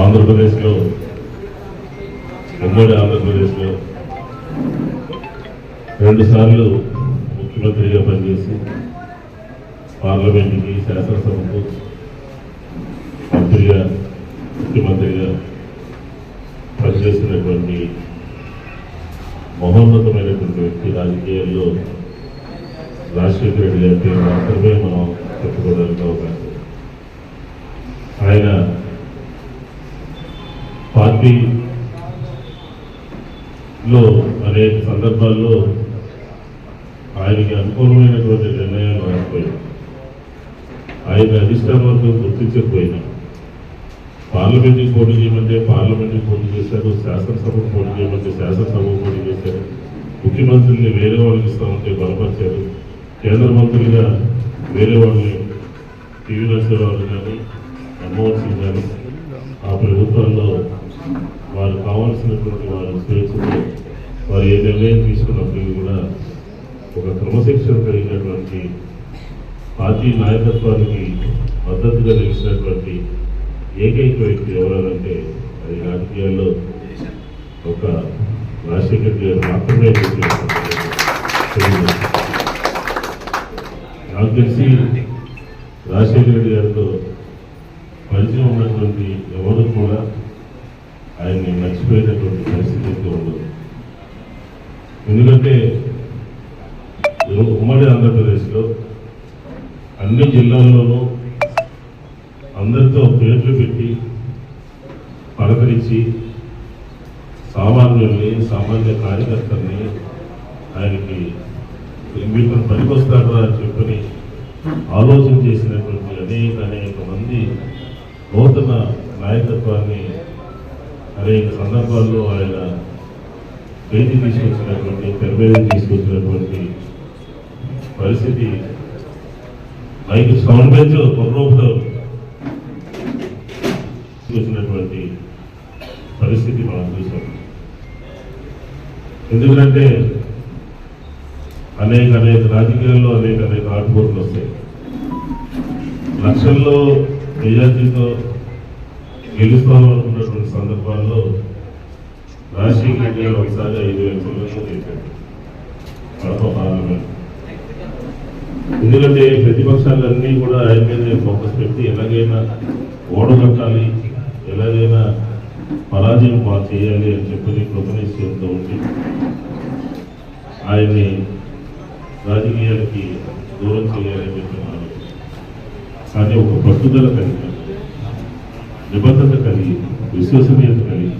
ఆంధ్రప్రదేశ్లో ఉమ్మడి ఆంధ్రప్రదేశ్లో రెండుసార్లు ముఖ్యమంత్రిగా పనిచేసి పార్లమెంట్కి శాసనసభకు మంత్రిగా ముఖ్యమంత్రిగా పనిచేసినటువంటి మహోన్నతమైనటువంటి వ్యక్తి రాజకీయాల్లో రాజశేఖర రెడ్డి గారి పేరు మాత్రమే మనం చెప్పుకోవడానికి అవకాశం ఆయన పార్టీలో అనేక సందర్భాల్లో ఆయనకి అనుకూలమైనటువంటి నిర్ణయాలు రాకపోయాయి ఆయన అధిష్టానం గుర్తించకపోయినా పార్లమెంట్కి పోటీ చేయమంటే పార్లమెంట్కి పోటీ చేశారు శాసనసభకు పోటీ చేయమంటే శాసనసభకు పోటీ చేశారు ముఖ్యమంత్రిని వేరే వాళ్ళకి ఇస్తామంటే బలపరిచారు కేంద్ర మంత్రులుగా వేరే వాళ్ళని టీవీ నరసింహరావు కానీ మన్మోహన్ సింగ్ కానీ ఆ ప్రభుత్వాల్లో వారు కావాల్సినటువంటి వారు స్వేచ్ఛతో వారు ఏ నిర్ణయం తీసుకున్నప్పటికీ కూడా ఒక క్రమశిక్షణ కలిగినటువంటి పార్టీ నాయకత్వానికి మద్దతుగా నిలిచినటువంటి ఏకైక వ్యక్తి ఎవరనంటే అది రాజకీయాల్లో ఒక రాజశేఖర్ గారు మాత్రమే నాకు తెలిసి రాజశేఖర రెడ్డి గారితో పరిచయం ఉన్నటువంటి ఎవరు కూడా ఆయన్ని మర్చిపోయేటటువంటి పరిస్థితి అయితే ఉండదు. ఎందుకంటే ఉమ్మడి ఆంధ్రప్రదేశ్లో అన్ని జిల్లాల్లోనూ అందరితో పేర్లు పెట్టి పలకరించి సామాన్యుల్ని సామాన్య కార్యకర్తల్ని ఆయనకి మీకు పనికొస్తారా అని చెప్పని ఆలోచన చేసినటువంటి అనేక అనేక మంది నూతన నాయకత్వాన్ని అనేక సందర్భాల్లో ఆయన పేజీ తీసుకొచ్చినటువంటి తెర తీసుకొచ్చినటువంటి పరిస్థితి మైక్ సౌండ్ బెంచ్ కొర్రోపుతో తీసుకొచ్చినటువంటి పరిస్థితి మనం చూసాం. ఎందుకంటే అనేక అనేక రాజకీయాల్లో అనేక అనేక ఆటుపోట్లు వస్తాయి. లక్షల్లో మెజార్టీతో గెలుస్తాం సందర్భాల్లో రాజశేఖర రెడ్డి గారు ఒకసారి ఐదు వేల చిల్లరలు తెలిపారు కడప పార్లమెంట్ ఎందుకంటే ప్రతిపక్షాలన్నీ కూడా ఆయన మీద ఫోకస్ పెట్టి ఎలాగైనా ఓడగట్టాలి ఎలాగైనా పరాజయం మా చేయాలి అని చెప్పి కృపణేశ్వరంతో ఉండి ఆయన్ని రాజకీయాలకి దూరం చేయాలని చెప్తున్నారు కానీ ఒక పట్టుదల కలిగి నిబద్ధత కలిగి విశ్వసనీయత కలిగి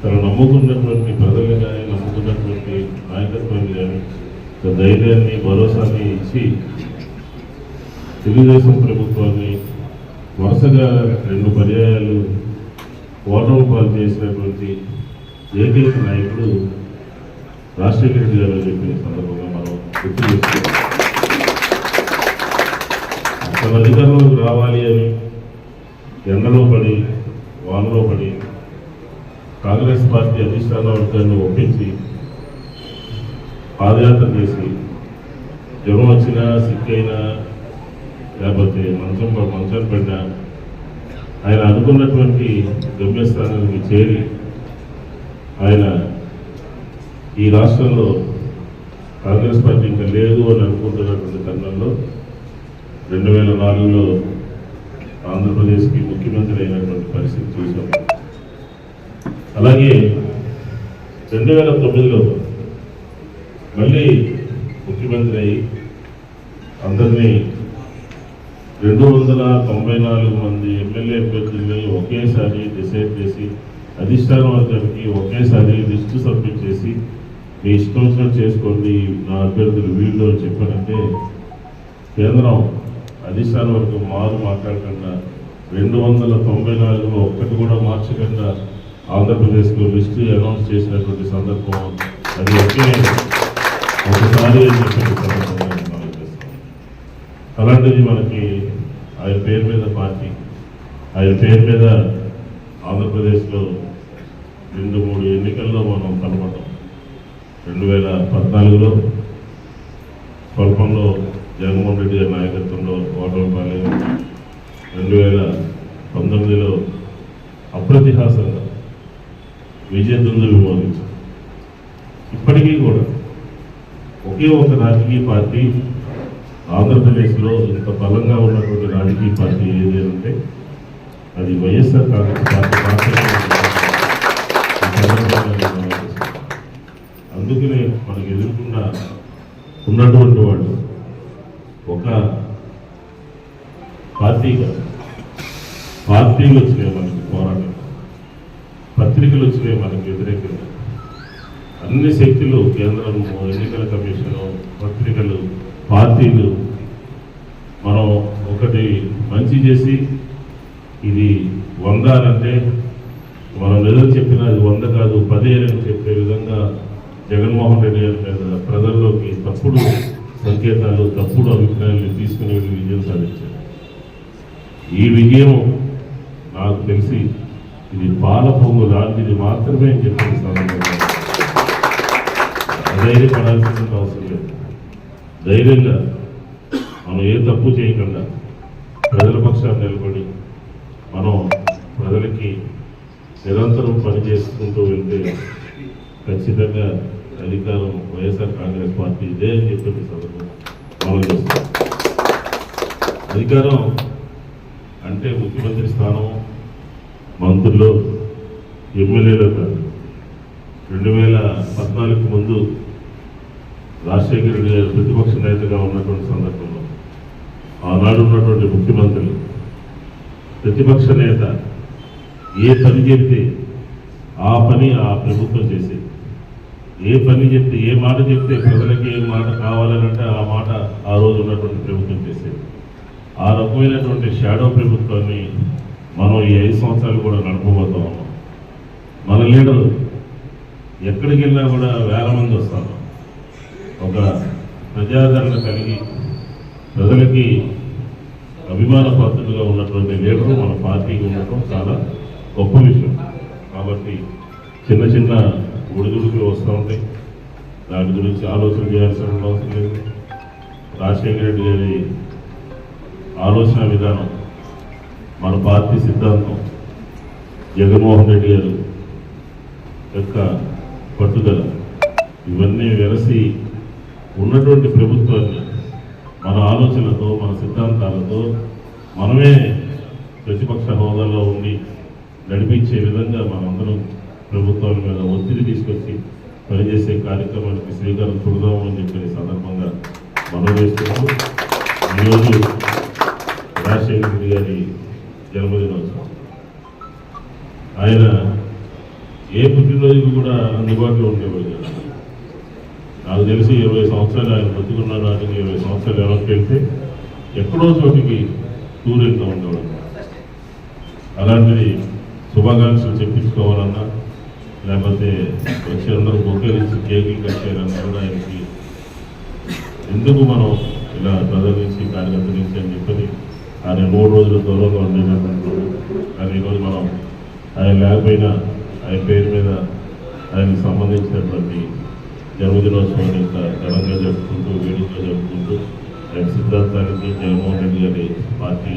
తను నమ్ముకున్నటువంటి ప్రజల్ని కానీ నమ్ముకున్నటువంటి నాయకత్వాన్ని కానీ తన ధైర్యాన్ని భరోసాన్ని ఇచ్చి తెలుగుదేశం ప్రభుత్వాన్ని వరుసగా రెండు పర్యాయాలు ఓటమి పాలు చేసినటువంటి ఏకైక నాయకుడు రాజశేఖర రెడ్డి గారు అని చెప్పిన సందర్భంగా మనం గుర్తు చేసుకోవాలి. అసలు అధికారంలోకి రావాలి అని ఎండలో పడి వానలో పడి కాంగ్రెస్ పార్టీ అధిష్టాన వర్గాన్ని ఒప్పించి పాదయాత్ర చేసి జ్వరం వచ్చినా సిక్కైనా లేకపోతే మంచం మంచం పడినా ఆయన అనుకున్నటువంటి గమ్యస్థానానికి చేరి ఆయన ఈ రాష్ట్రంలో కాంగ్రెస్ పార్టీ ఇంకా లేదు అని అనుకుంటున్నటువంటి తరుణంలో రెండు వేల నాలుగులో ఆంధ్రప్రదేశ్కి ముఖ్యమంత్రి అయినటువంటి పరిస్థితి చూసాం. అలాగే రెండు వేల తొమ్మిదిలో మళ్ళీ ముఖ్యమంత్రి అయి అందరినీ రెండు వందల తొంభై నాలుగు మంది ఎమ్మెల్యే అభ్యర్థుల్ని ఒకేసారి డిసైడ్ చేసి అధిష్టాన వర్గానికి ఒకేసారి లిస్టు సబ్మిట్ చేసి మీ ఇష్టం వచ్చినట్టు చేసుకోండి నా అభ్యర్థులు వీళ్ళు అని చెప్పారంటే కేంద్రం అధిష్టాన వర్గం మారు మాట్లాడకుండా రెండు వందల తొంభై నాలుగులో ఒక్కటి కూడా మార్చకుండా ఆంధ్రప్రదేశ్లో లిస్ట్ అనౌన్స్ చేసినటువంటి సందర్భం అది ఒకే ఒకసారి అలాంటిది మనకి ఆయన పేరు మీద పార్టీ ఆయన పేరు మీద ఆంధ్రప్రదేశ్లో రెండు మూడు ఎన్నికల్లో మనం కలవటం. రెండు వేల పద్నాలుగులో స్వల్పంలో జగన్మోహన్ రెడ్డి నాయకత్వంలో ఓటమి పాలయ్యాం రెండు వేల పంతొమ్మిదిలో అప్రతిహాసంగా విజయదుందులు మోగించారు. ఇప్పటికీ కూడా ఒకే ఒక రాజకీయ పార్టీ ఆంధ్రప్రదేశ్లో ఇంత బలంగా ఉన్నటువంటి రాజకీయ పార్టీ ఏది అంటే అది వైఎస్ఆర్ కాంగ్రెస్ పార్టీ అందుకనే మనకు ఎదుర్కొన్న ఉన్నటువంటి వాళ్ళు ఒక పార్టీగా. పార్టీలు వచ్చినాయి మనకి పోరాటం. పత్రికలు వచ్చినాయి మనకి వ్యతిరేకంగా. అన్ని శక్తులు కేంద్రం ఎన్నికల కమిషను పత్రికలు పార్టీలు మనం ఒకటి మంచి చేసి ఇది వంద అంటే మనం ఏదో చెప్పినా అది వంద కాదు పదిహేను అని చెప్పే విధంగా జగన్మోహన్ రెడ్డి గారి మీద ప్రజల్లోకి తప్పుడు సంకేతాలు తప్పుడు అభిప్రాయాలు తీసుకుని విజయం సాధించారు. ఈ విజయం నాకు తెలిసి ఇది పాలపొంగు లాంటిది మాత్రమే అని చెప్పిన సందర్భంగా ధైర్యపడాల్సిన అవసరం లేదు. ధైర్యంగా మనం ఏ తప్పు చేయకుండా ప్రజల పక్షాన్ని నిలబడి మనం ప్రజలకి నిరంతరం పనిచేసుకుంటూ వెళ్తే ఖచ్చితంగా అధికారం వైఎస్ఆర్ కాంగ్రెస్ పార్టీ ఇదే అని చెప్పిన సందర్భం మనం చేస్తాం అధికారం అంటే ముఖ్యమంత్రి స్థానం మంత్రులు ఎమ్మెల్యేలో కాదు. రెండు వేల పద్నాలుగు ముందు రాజశేఖర రెడ్డి గారు ప్రతిపక్ష నేతగా ఉన్నటువంటి సందర్భంలో ఆనాడు ఉన్నటువంటి ముఖ్యమంత్రులు ప్రతిపక్ష నేత ఏ పని చెప్తే ఆ పని ఆ ప్రభుత్వం చేసేది ఏ పని చెప్తే ఏ మాట చెప్తే ప్రజలకి ఏ మాట కావాలనంటే ఆ మాట ఆ రోజు ఉన్నటువంటి ప్రభుత్వం చేసేది ఆ రకమైనటువంటి షాడో ప్రభుత్వాన్ని మనం ఈ ఐదు సంవత్సరాలు కూడా నడపబోతా ఉన్నాం. మన లీడర్ ఎక్కడికి వెళ్ళినా కూడా వేల మంది వస్తారు. ఒక ప్రజాదరణ కలిగి ప్రజలకి అభిమాన పాత్రులుగా ఉన్నటువంటి లీడరు మన పార్టీకి ఉండటం చాలా గొప్ప విషయం. కాబట్టి చిన్న చిన్న ఒడిదుడుకులు వస్తూ ఉంటాయి. దాని గురించి ఆలోచన చేయాల్సిన అవసరం లేదు. రాజశేఖర రెడ్డి గారి ఆలోచన విధానం మన పార్టీ సిద్ధాంతం జగన్మోహన్ రెడ్డి గారు యొక్క పట్టుదల ఇవన్నీ వెరసి ఉన్నటువంటి ప్రభుత్వాన్ని మన ఆలోచనతో మన సిద్ధాంతాలతో మనమే ప్రతిపక్ష హోదాలో ఉండి నడిపించే విధంగా మనందరం ప్రభుత్వాల మీద ఒత్తిడి తీసుకొచ్చి పనిచేసే కార్యక్రమానికి శ్రీకారం చూడదామని చెప్పిన సందర్భంగా మనం వేస్తున్నాం ఈరోజు రాజశేఖర రెడ్డి గారి జన్మదినోత్సవం ఆయన ఏ పుట్టినరోజుకి కూడా అందుబాటులో ఉండేవాడు కాదు. నాకు తెలిసి ఇరవై సంవత్సరాలు ఆయన బతుకున్న నాటికి ఇరవై సంవత్సరాలు వెనక్కి వెళ్తే ఎక్కడో చోటికి టూర్ వెళ్తూ ఉండేవాడు అలాంటిది శుభాకాంక్షలు చెప్పించుకోవాలన్నా లేకపోతే వచ్చి అందరూ బొకేలు కేకులు కట్టారన్నా కూడా ఆయనకి ఎందుకు మనం ఇలా ప్రజల నుంచి కార్యకర్త నుంచి అని చెప్పని ఆయన మూడు రోజులు దూరంగా ఉండేటటువంటి కానీ ఈరోజు మనం ఆయన లేకపోయినా ఆయన పేరు మీద ఆయనకు సంబంధించినటువంటి జన్మదినోత్సవాన్ని ఇంత ఘనంగా జరుపుకుంటూ వేడుకగా జరుపుకుంటూ ఆయన సిద్ధాంతానికి జగన్మోహన్ రెడ్డి గారి పార్టీ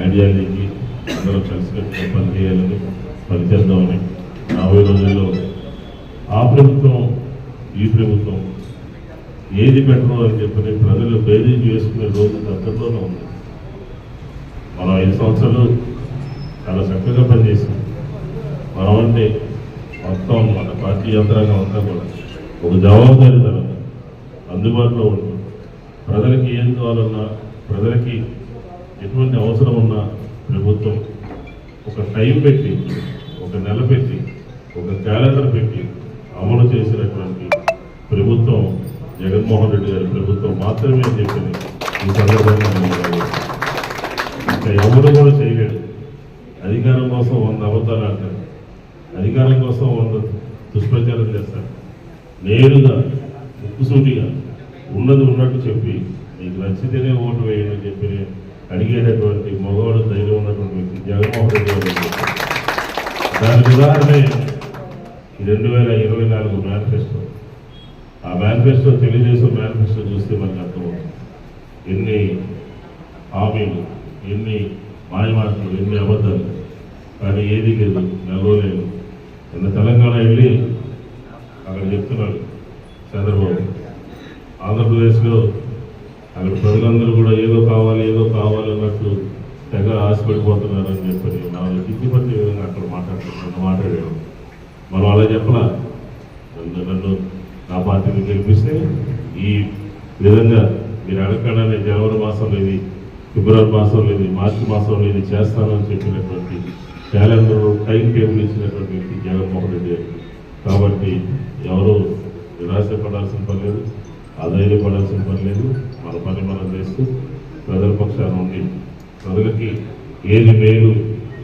ఐడియాలజీకి అందరూ కలిసికట్టుగా పనిచేయాలని పనిచేద్దామని రాబోయే రోజుల్లో ఆ ప్రభుత్వం ఈ ప్రభుత్వం ఏది పెట్టడం అని చెప్పని ప్రజలు బేరీజ్ వేసుకునే రోజు దగ్గరలోనే ఉంది. మనం ఐదు సంవత్సరాలు చాలా చక్కగా పనిచేసాం. మనం అంటే మొత్తం మన పార్టీ యంత్రాంగం అంతా కూడా ఒక జవాబుదారీతనం అందుబాటులో ఉంటుంది ప్రజలకి ఏం కావాలన్నా ప్రజలకి ఎటువంటి అవసరం ఉన్నా ప్రభుత్వం ఒక టైం పెట్టి ఒక నెల పెట్టి ఒక క్యాలెండర్ పెట్టి అమలు చేసినటువంటి ప్రభుత్వం జగన్మోహన్ రెడ్డి గారి ప్రభుత్వం మాత్రమే అని చెప్పింది ఈ సందర్భంగా ఎవరు కూడా చేయలేడు అధికారం కోసం వంద అబద్ధాలు ఆడతాడు అధికారం కోసం వంద దుష్ప్రచారం చేస్తారు. నేరుగా ముక్కుసూటిగా ఉన్నది ఉన్నట్టు చెప్పి మీకు నచ్చితేనే ఓటు వేయండి అని చెప్పి అడిగేటటువంటి మగవాడు ధైర్యం ఉన్నటువంటి వ్యక్తి జగన్మోహన్ రెడ్డి గారు దానికి ఉదాహరణే రెండు వేల ఇరవై నాలుగు మేనిఫెస్టో ఆ మేనిఫెస్టో తెలియజేసే మేనిఫెస్టో చూస్తే మనకు అర్థమవుతుంది. ఎన్ని హామీలు ఎన్ని మాయమాటలు ఎన్ని అబద్ధాలు. కానీ ఏది లేదు నిలవలేదు నిన్న తెలంగాణ వెళ్ళి అక్కడ చెప్తున్నాడు చంద్రబాబు. ఆంధ్రప్రదేశ్లో అక్కడ ప్రజలందరూ కూడా ఏదో కావాలి ఏదో కావాలి అన్నట్టు తెగ ఆశపడిపోతున్నారని చెప్పని నాలుగు కిందిపట్టి విధంగా అక్కడ మాట్లాడుతున్నాను మాట్లాడాడు మనం అలా చెప్పలా? నన్ను నన్ను నా పార్టీని గెలిపిస్తే ఈ విధంగా మీరు అడగడానికి జనవరి మాసంలో ఇది ఫిబ్రవరి మాసంలో ఇది మార్చి మాసంలో ఇది చేస్తానని చెప్పినటువంటి క్యాలెండర్ టైం టేబుల్ ఇచ్చినటువంటి వ్యక్తి జగన్మోహన్ రెడ్డి కాబట్టి ఎవరు నిరాశపడాల్సిన పని లేదు అధైర్యపడాల్సిన పని లేదు. మన పని మనం చేస్తూ ప్రజల పక్షాన ఉండి ప్రజలకి ఏది మేలు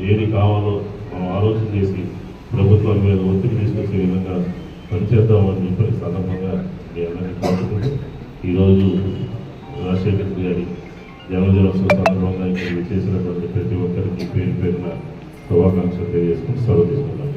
ఏది కావాలో మనం ఆలోచన చేసి ప్రభుత్వం మీద ఒత్తిడి తీసుకొచ్చే విధంగా పనిచేద్దామని చెప్పి సందర్భంగా మీ అందరినీ కోరుకుంటూ ఈరోజు రాజశేఖర్ గారి జన్మదినోత్సవం సందర్భంగా ఇక్కడ విచ్చేసినటువంటి ప్రతి ఒక్కరికి పేరు పేరున శుభాకాంక్షలు తెలియజేసుకుని సెలవు తీసుకుంటాం.